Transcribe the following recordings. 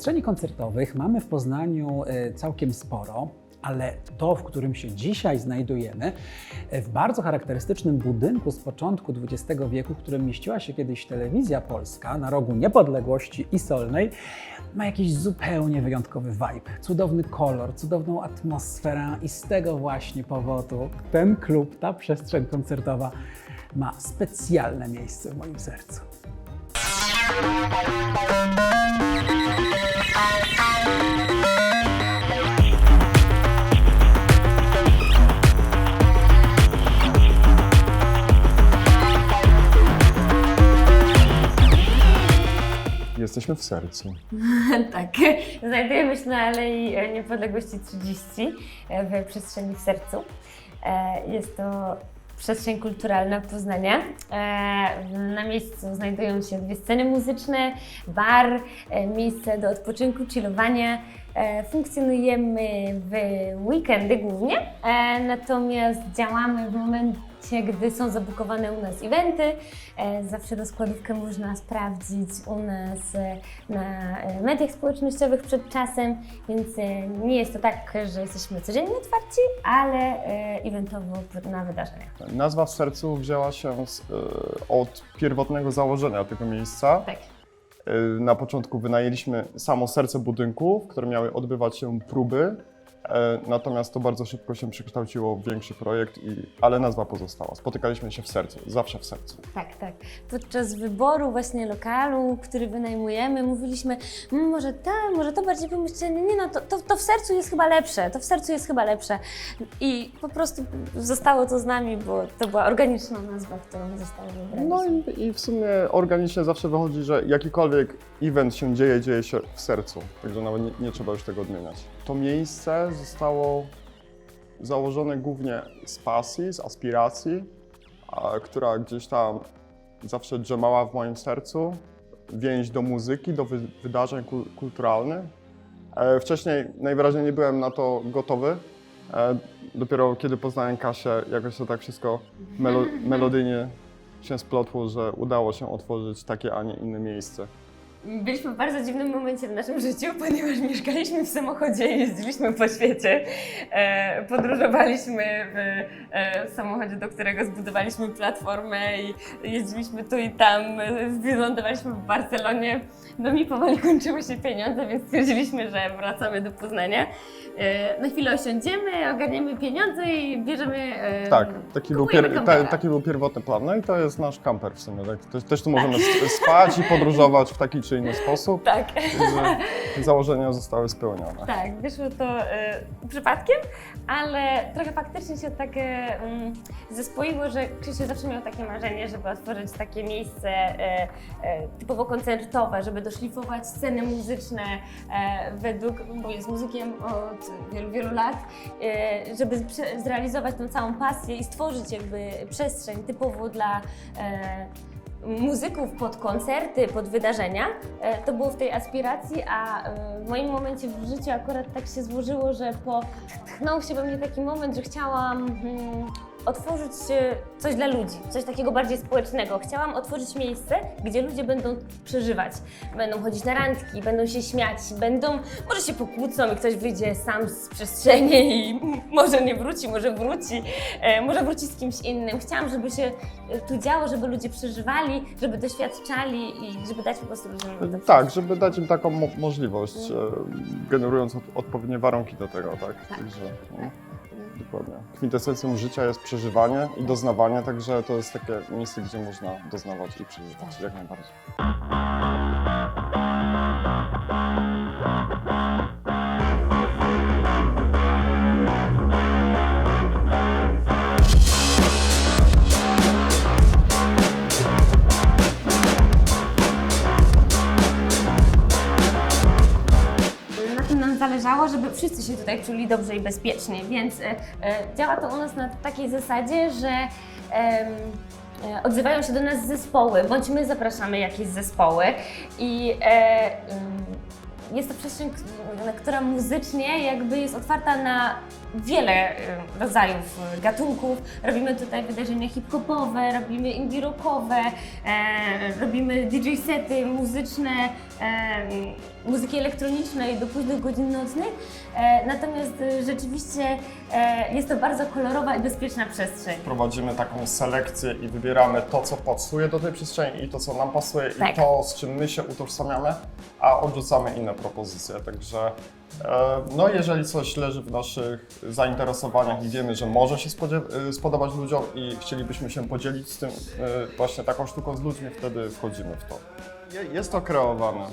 Przestrzeni koncertowych mamy w Poznaniu e, całkiem sporo, ale to, w którym się dzisiaj znajdujemy, e, w bardzo charakterystycznym budynku z początku XX wieku, w którym mieściła się kiedyś telewizja polska na rogu Niepodległości i Solnej, ma jakiś zupełnie wyjątkowy vibe, cudowny kolor, cudowną atmosferę i z tego właśnie powodu ten klub, ta przestrzeń koncertowa ma specjalne miejsce w moim sercu. W sercu. tak. Znajdujemy się na Alei Niepodległości 30 e, w przestrzeni w sercu. E, Jest to przestrzeń kulturalna Poznania. E, Na miejscu znajdują się dwie sceny muzyczne, bar, miejsce do odpoczynku, chillowania. E, Funkcjonujemy w weekendy głównie, e, natomiast działamy w momencie, gdy są zabukowane u nas eventy. E, Zawsze rozkładówkę można sprawdzić u nas na mediach społecznościowych przed czasem, więc nie jest to tak, że jesteśmy codziennie otwarci, ale eventowo na wydarzenia. Nazwa w sercu wzięła się z, od pierwotnego założenia tego miejsca. Tak. E, Na początku wynajęliśmy samo serce budynku, w którym miały odbywać się próby, natomiast to bardzo szybko się przekształciło w większy projekt, i, ale nazwa pozostała. Spotykaliśmy się w sercu, zawsze w sercu. Tak, tak. Podczas wyboru właśnie lokalu, który wynajmujemy, mówiliśmy, "Mm, może to, może to bardziej pomyślenie, nie no, to, to, to w sercu jest chyba lepsze, to w sercu jest chyba lepsze. I po prostu zostało to z nami, bo to była organiczna nazwa, którą została wybrana. No i, i w sumie organicznie zawsze wychodzi, że jakikolwiek event się dzieje, dzieje się w sercu, także nawet nie, nie trzeba już tego odmieniać. To miejsce zostało założone głównie z pasji, z aspiracji, która gdzieś tam zawsze drzemała w moim sercu. Więź do muzyki, do wy, wydarzeń kul, kulturalnych. E, wcześniej najwyraźniej nie byłem na to gotowy. E, dopiero kiedy poznałem Kasię, jakoś to tak wszystko melo, melodyjnie się splotło, że udało się otworzyć takie, a nie inne miejsce. Byliśmy w bardzo dziwnym momencie w naszym życiu, ponieważ mieszkaliśmy w samochodzie i jeździliśmy po świecie. E, podróżowaliśmy w e, samochodzie, do którego zbudowaliśmy platformę i jeździliśmy tu i tam. Wylądowaliśmy w Barcelonie. No mi powoli kończyły się pieniądze, więc stwierdziliśmy, że wracamy do Poznania. E, na chwilę osiądziemy, ogarniemy pieniądze i bierzemy... E, Tak, taki był, pier, ta, taki był pierwotny plan. No i to jest nasz kamper w sumie. Tak? Też, też tu możemy s- spać i podróżować w taki czy inny sposób. Tak. Także założenia zostały spełnione. Tak, wyszło to e, przypadkiem, ale trochę faktycznie się tak e, mm, zespoiło, że Krzysiu zawsze miał takie marzenie, żeby otworzyć takie miejsce e, e, typowo koncertowe, żeby doszlifować sceny muzyczne e, według, bo jest muzykiem od wielu, wielu lat, e, żeby prze- zrealizować tą całą pasję i stworzyć jakby przestrzeń typowo dla e, muzyków pod koncerty, pod wydarzenia. E, To było w tej aspiracji, a e, w moim momencie w życiu akurat tak się złożyło, że potchnął się we mnie taki moment, że chciałam mm, otworzyć e, coś dla ludzi, coś takiego bardziej społecznego. Chciałam otworzyć miejsce, gdzie ludzie będą przeżywać. Będą chodzić na randki, będą się śmiać, będą, może się pokłócą i ktoś wyjdzie sam z przestrzeni i może nie wróci, może wróci, e, może wróci z kimś innym. Chciałam, żeby się e, tu działo, żeby ludzie przeżywali, żeby doświadczali i żeby dać po prostu ludziom Tak, żeby dać im taką mo- możliwość, e, generując od, odpowiednie warunki do tego, tak? Tak. Także, no, dokładnie. Kwintesencją życia jest przeżywanie i doznawanie, także to jest takie miejsce, gdzie można doznawać i przeżywać, jak najbardziej. Zależało, żeby wszyscy się tutaj czuli dobrze i bezpiecznie, więc e, e, działa to u nas na takiej zasadzie, że e, odzywają się do nas zespoły, bądź my zapraszamy jakieś zespoły i jest to przestrzeń, która muzycznie jakby jest otwarta na wiele e, rodzajów e, gatunków. Robimy tutaj wydarzenia hip-hopowe, robimy indie rockowe, e, robimy DJ sety muzyczne, e, muzyki elektronicznej do późnych godzin nocnych. E, natomiast e, rzeczywiście e, jest to bardzo kolorowa i bezpieczna przestrzeń. Prowadzimy taką selekcję i wybieramy to, co pasuje do tej przestrzeni i to, co nam pasuje Tak. i to, z czym my się utożsamiamy, a odrzucamy inne propozycje. Także e, no, jeżeli coś leży w naszych zainteresowaniach i wiemy, że może się e, spodobać ludziom i chcielibyśmy się podzielić z tym e, właśnie taką sztuką z ludźmi, wtedy wchodzimy w to. Je- Jest to kreowane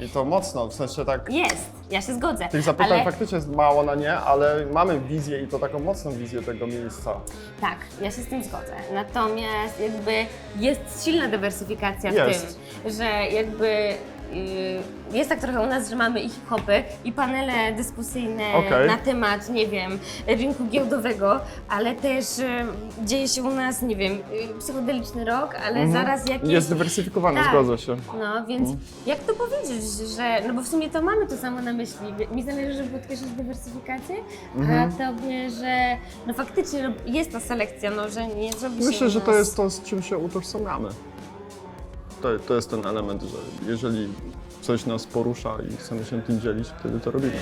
i to mocno, w sensie tak Jest, ja się zgodzę. tych zapytań ale... faktycznie jest mało na nie, ale mamy wizję i to taką mocną wizję tego miejsca. Tak, ja się z tym zgodzę. Natomiast jakby jest silna dywersyfikacja w Jest. tym, że jakby jest tak trochę u nas, że mamy i hip-hopy, i panele dyskusyjne Okej. na temat, nie wiem, rynku giełdowego, ale też y, dzieje się u nas, nie wiem, y, psychodeliczny rok, ale zaraz jakieś... Mhm. Jest dywersyfikowany, Tak. zgodzę się. No, więc Mhm. jak to powiedzieć, że, no bo w sumie to mamy to samo na myśli. Mi zależy, żeby podkreślić dywersyfikację, Mhm. a tobie, że no faktycznie no, jest ta selekcja, no, że nie zrobi się Myślę, u że to nas- jest to, z czym się utożsamiamy. To, to jest ten element, że jeżeli coś nas porusza i chcemy się tym dzielić, wtedy to robimy.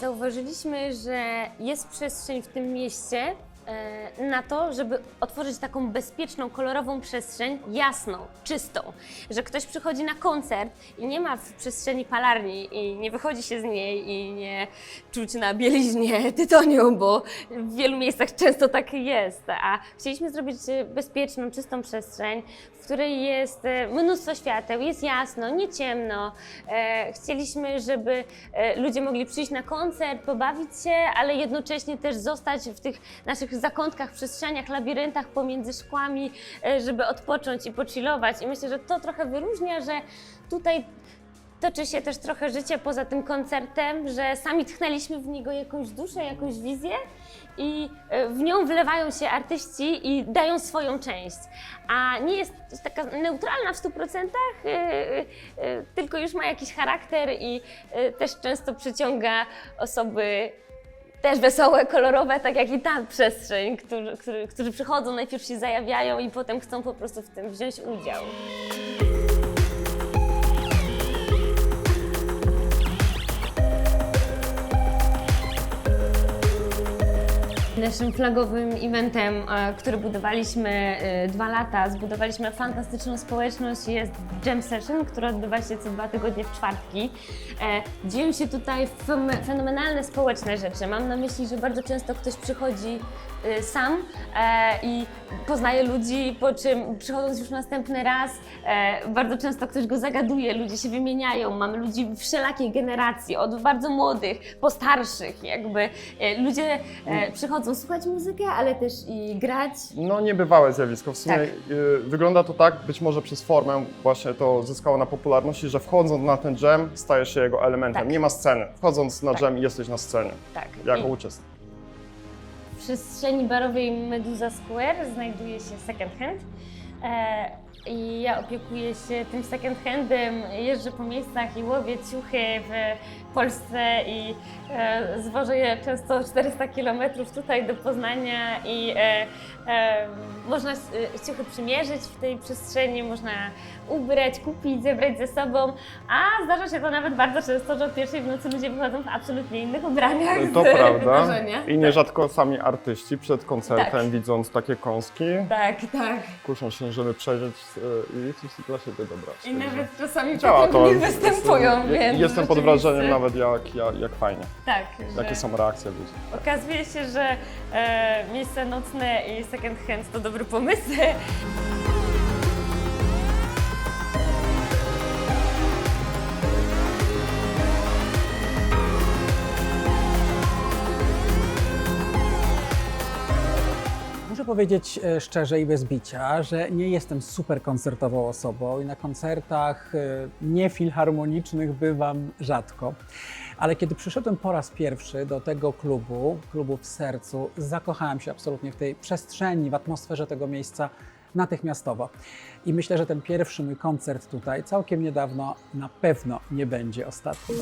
Zauważyliśmy, że jest przestrzeń w tym mieście na to, żeby otworzyć taką bezpieczną, kolorową przestrzeń, jasną, czystą. Że ktoś przychodzi na koncert i nie ma w przestrzeni palarni i nie wychodzi się z niej i nie czuć na bieliźnie tytoniu, bo w wielu miejscach często tak jest. A chcieliśmy zrobić e, bezpieczną, czystą przestrzeń, w której jest e, mnóstwo świateł, jest jasno, nie ciemno. E, Chcieliśmy, żeby e, ludzie mogli przyjść na koncert, pobawić się, ale jednocześnie też zostać w tych naszych zakątkach, przestrzeniach, labiryntach pomiędzy szkłami, e, żeby odpocząć i pochillować. I myślę, że to trochę wyróżnia, że tutaj toczy się też trochę życie poza tym koncertem, że sami tchnęliśmy w niego jakąś duszę, jakąś wizję i e, w nią wlewają się artyści i dają swoją część. A nie jest taka neutralna w 100%, e, tylko już ma jakiś charakter i też często przyciąga osoby też wesołe, kolorowe, tak jak i ta przestrzeń, którzy, którzy, którzy przychodzą, najpierw się zajawiają i potem chcą po prostu w tym wziąć udział. Naszym flagowym eventem, e, który budowaliśmy e, dwa lata, zbudowaliśmy fantastyczną społeczność, jest Jam Session, która odbywa się co dwa tygodnie w czwartki. E, Dzieją się tutaj fenomenalne społeczne rzeczy. Mam na myśli, że bardzo często ktoś przychodzi sam i poznaje ludzi, po czym przychodząc już następny raz, bardzo często ktoś go zagaduje, ludzie się wymieniają. Mamy ludzi wszelakiej generacji, od bardzo młodych po starszych, jakby ludzie e, słuchać muzykę, ale też i grać. No niebywałe zjawisko. W sumie Tak. y, wygląda to tak, być może przez formę właśnie to zyskało na popularności, że wchodząc na ten jam stajesz się jego elementem. Tak. Nie ma sceny. Wchodząc na Tak. jam jesteś na scenie Tak. jako I uczestnik. w przestrzeni barowej Medusa Square znajduje się second hand. E, I ja opiekuję się tym second handem, jeżdżę po miejscach i łowię ciuchy w Polsce i e, zwożę je często 400 km tutaj do Poznania i e, e, można e, ciuchy przymierzyć w tej przestrzeni, można ubrać, kupić, zebrać ze sobą, a zdarza się to nawet bardzo często, że o pierwszej w nocy ludzie wychodzą w absolutnie innych ubraniach To z prawda. wydarzenia. I nierzadko sami artyści przed koncertem, Tak. widząc takie kąski, Tak, tak. kuszą się, żeby przejrzeć y, i coś dla siebie dobrać. I nawet czasami Działa potem nie występują, Jestem- więc Jestem pod wrażeniem nawet jak, jak, jak fajnie, Tak, jakie są reakcje ludzi. okazuje się, że e, miejsca nocne i second hand to dobre pomysły. Muszę powiedzieć e, szczerze i bez bicia, że nie jestem super koncertową osobą i na koncertach e, niefilharmonicznych bywam rzadko. Ale kiedy przyszedłem po raz pierwszy do tego klubu, klubu w sercu, zakochałem się absolutnie w tej przestrzeni, w atmosferze tego miejsca. natychmiastowo. I myślę, że ten pierwszy mój koncert tutaj całkiem niedawno na pewno nie będzie ostatni.